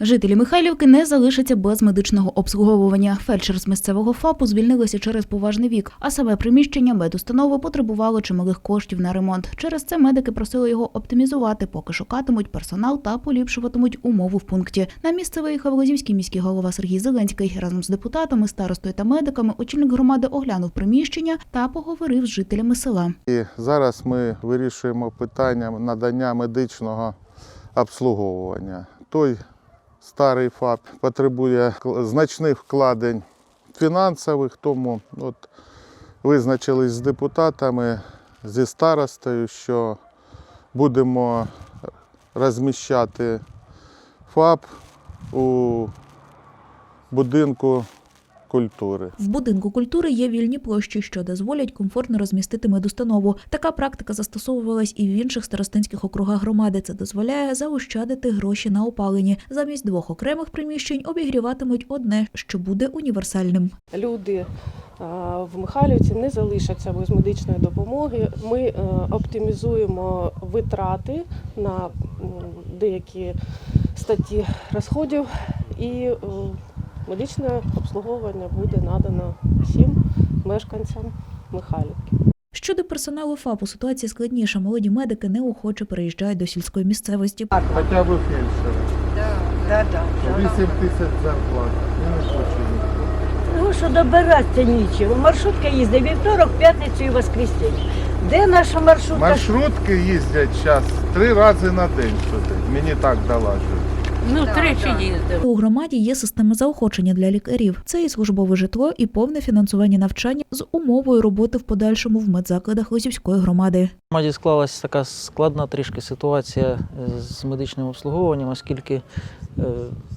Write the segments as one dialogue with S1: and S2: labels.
S1: Жителі Михайлівки не залишаться без медичного обслуговування. Фельдшер з місцевого ФАПу звільнилися через поважний вік, а саме приміщення медустанови потребувало чималих коштів на ремонт. Через це медики просили його оптимізувати, поки шукатимуть персонал та поліпшуватимуть умову в пункті. На місце виїхав Лозівський міський голова Сергій Зеленський. Разом з депутатами, старостою та медиками очільник громади оглянув приміщення та поговорив з жителями села.
S2: І зараз ми вирішуємо питання надання медичного обслуговування. Той старий ФАП потребує значних вкладень фінансових, тому от визначились з депутатами, зі старостою, що будемо розміщати ФАП у будинку культури.
S1: В будинку культури є вільні площі, що дозволять комфортно розмістити медустанову. Така практика застосовувалась і в інших старостинських округах громади. Це дозволяє заощадити гроші на опаленні. Замість двох окремих приміщень обігріватимуть одне, що буде універсальним.
S3: люди в Михайлівці не залишаться без медичної допомоги. Ми е, оптимізуємо витрати на деякі статті розходів і е, медичне обслуговування буде надано всім мешканцям Михайлівки.
S1: Щодо персоналу ФАПу, ситуація складніша. Молоді медики неохоче переїжджають до сільської місцевості.
S2: Хоча б фельдшер.
S4: Да, да,
S2: 8 тисяч зарплат. Я не хочу.
S4: Ну що добиратися нічого. Маршрутка їздить вівторок, п'ятницю і воскресенье. Де наша маршрутка?
S2: Маршрутки їздять зараз три рази на день сюди. Мені так доложують.
S4: Ну, тричі їздив.
S1: У громаді є система заохочення для лікарів. Це і службове житло, і повне фінансування навчання з умовою роботи в подальшому в медзакладах Лозівської громади.
S5: В громаді склалася така складна трішки ситуація е, з медичним обслуговуванням, оскільки е,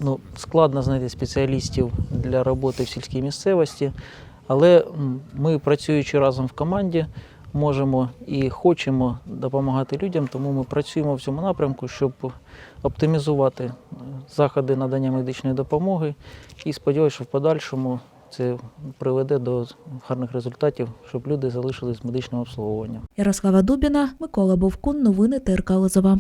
S5: ну, складно знайти спеціалістів для роботи в сільській місцевості. Але ми, працюючи разом в команді, можемо і хочемо допомагати людям, тому ми працюємо в цьому напрямку, щоб оптимізувати е, заходи надання медичної допомоги. І сподіваюся, що в подальшому це приведе до гарних результатів, щоб люди залишились з медичним обслуговуванням.
S1: Ярослава Дубіна, Микола Бовкун. Новини ТРК Лозова.